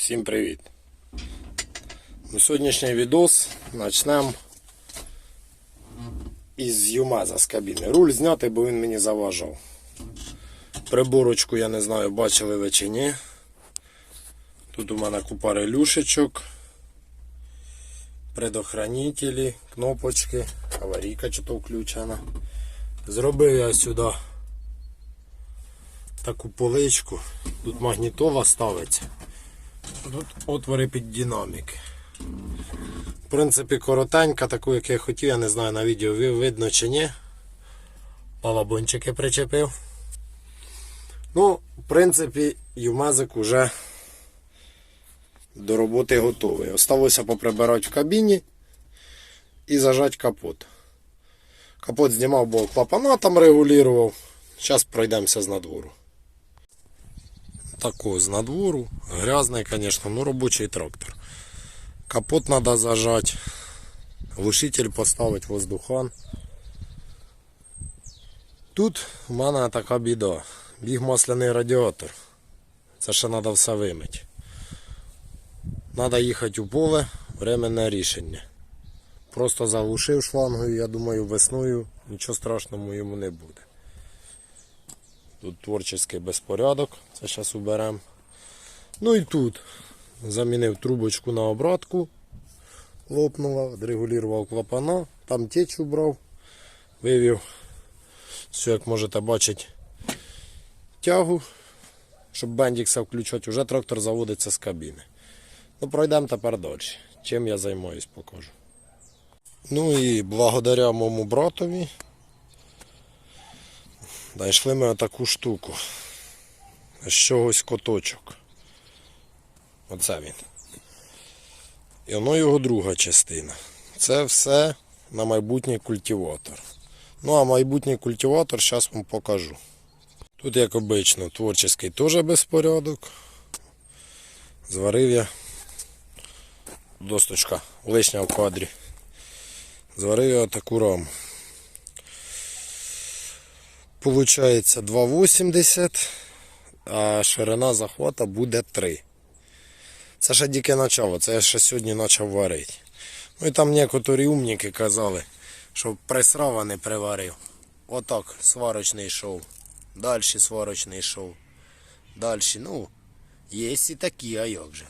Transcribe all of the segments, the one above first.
Всім привіт! Ну, Сьогоднішній відос почнемо із Юмаза з кабіни. Руль знятий, бо він мені заважав. Приборочку, я не знаю, бачили ви чи ні. Тут у мене купа релюшечок, предохранителі, кнопочки, аварійка чи то включена. Зробив я сюди таку поличку. Тут магнітола ставиться. Тут отвори під динаміки. В принципі, коротенька, таку, як я хотів, я не знаю на відео видно чи ні. Балабончики причепив. Ну, в принципі, юмазик уже до роботи готовий. Осталося поприбирати в кабіні і зажати капот. Капот знімав, бо клапана там регулював. Зараз пройдемося з надвору. Такой з надвору. Грязний, звісно, ну робочий трактор. Капот треба зажати. Глушитель поставити воздухан. Тут у мене така біда. Біг масляний радіатор. Це ще треба все вимити. Треба їхати у поле, временне рішення. Просто заглушив шлангою, я думаю, весною нічого страшного йому не буде. Тут творчий безпорядок, це зараз уберемо. Ну і тут замінив трубочку на обратку, лопнула, відрегулював клапана, там течь убрав, вивів, все, як можете бачити, тягу, щоб бендікса включати, вже трактор заводиться з кабіни. Ну, пройдемо тепер далі. Чим я займаюсь, покажу. Ну і благодаря моєму братові Знайшли ми таку штуку. З чогось коточок. Оце він. І воно його друга частина. Це все на майбутній культиватор. Ну а майбутній культиватор зараз вам покажу. Тут, як обично, творчий теж безпорядок. Зварив я досточка лишня в кадрі. Зварив я таку раму. Получається 2,80, а ширина захвата буде 3. Це ще тільки начало, це я ще сьогодні почав варити. Ну і там некоторі умніки казали, що присрава не приварив. Отак сварочний йшов. Далі сварочний йшов. Далі, ну, є і такі, а як же.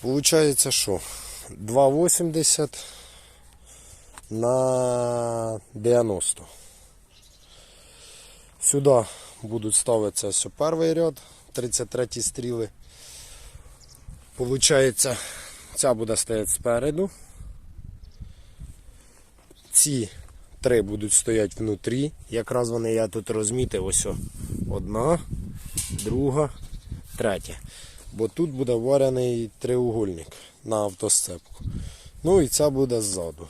Получається що? 2,80 на 90. Сюди будуть ставитися все перший ряд, 33 стріли. Получається, ця буде стояти спереду. Ці три будуть стояти внутрі. Якраз вони я тут розмітив. Ось одна, друга, третя. Бо тут буде варений треугольник на автосцепку. Ну і ця буде ззаду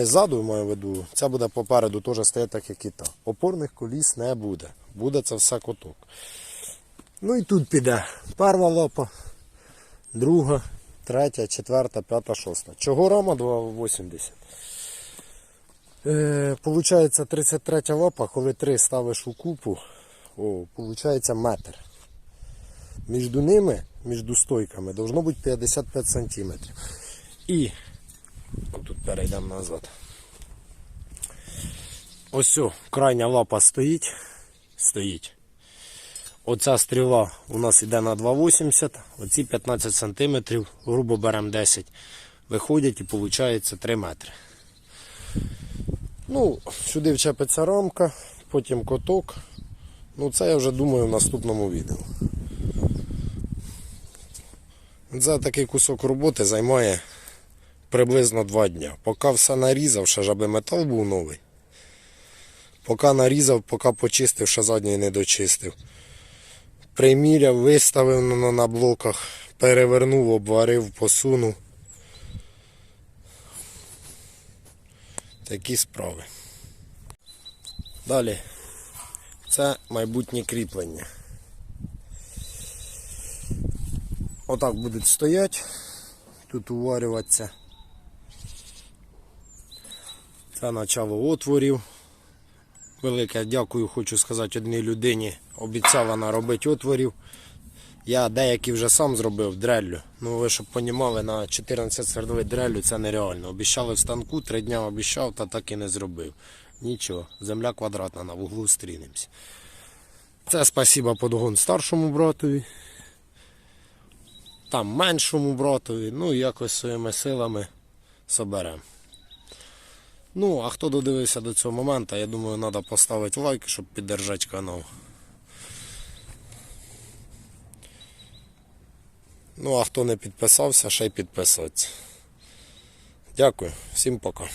не ззаду маю в виду, ця буде попереду теж стояти так, як і та. Опорних коліс не буде. Буде це все коток. Ну і тут піде перша лапа, друга, третя, четверта, п'ята, шоста. Чого рама 2,80? Е, Получається 33 лапа, коли три ставиш у купу, получається метр. Між ними, між стойками, должно бути 55 см. І Тут перейдемо назад. Ось о, крайня лапа стоїть. Стоїть. Оця стріла у нас йде на 2,80, оці 15 см, грубо беремо 10, виходять і виходить 3 метри. Ну, Сюди вчепиться рамка, потім коток. Ну це я вже думаю в наступному відео. Це такий кусок роботи займає приблизно 2 дня. Поки все нарізав, ще ж аби метал був новий. Поки нарізав, поки почистив, ще задній не дочистив. Приміряв, виставив на, блоках, перевернув, обварив, посунув. Такі справи. Далі. Це майбутнє кріплення. Отак будуть стояти, тут уварюватися. Це начало отворів. велике дякую, хочу сказати одній людині. Обіцяла наробити отворів. Я деякі вже сам зробив дреллю. Ну ви щоб понімали, на 14 свердловин дреллю це нереально. Обіщали в станку, три дня обіщав, та так і не зробив. Нічого, земля квадратна, на вуглу стрінемось. Це спасіба подгон старшому братові. Там меншому братові. Ну, якось своїми силами соберемо. Ну, а хто додивився до цього моменту, я думаю, треба поставити лайк, щоб піддержати канал. Ну, а хто не підписався, ще й підписатися. Дякую, всім пока.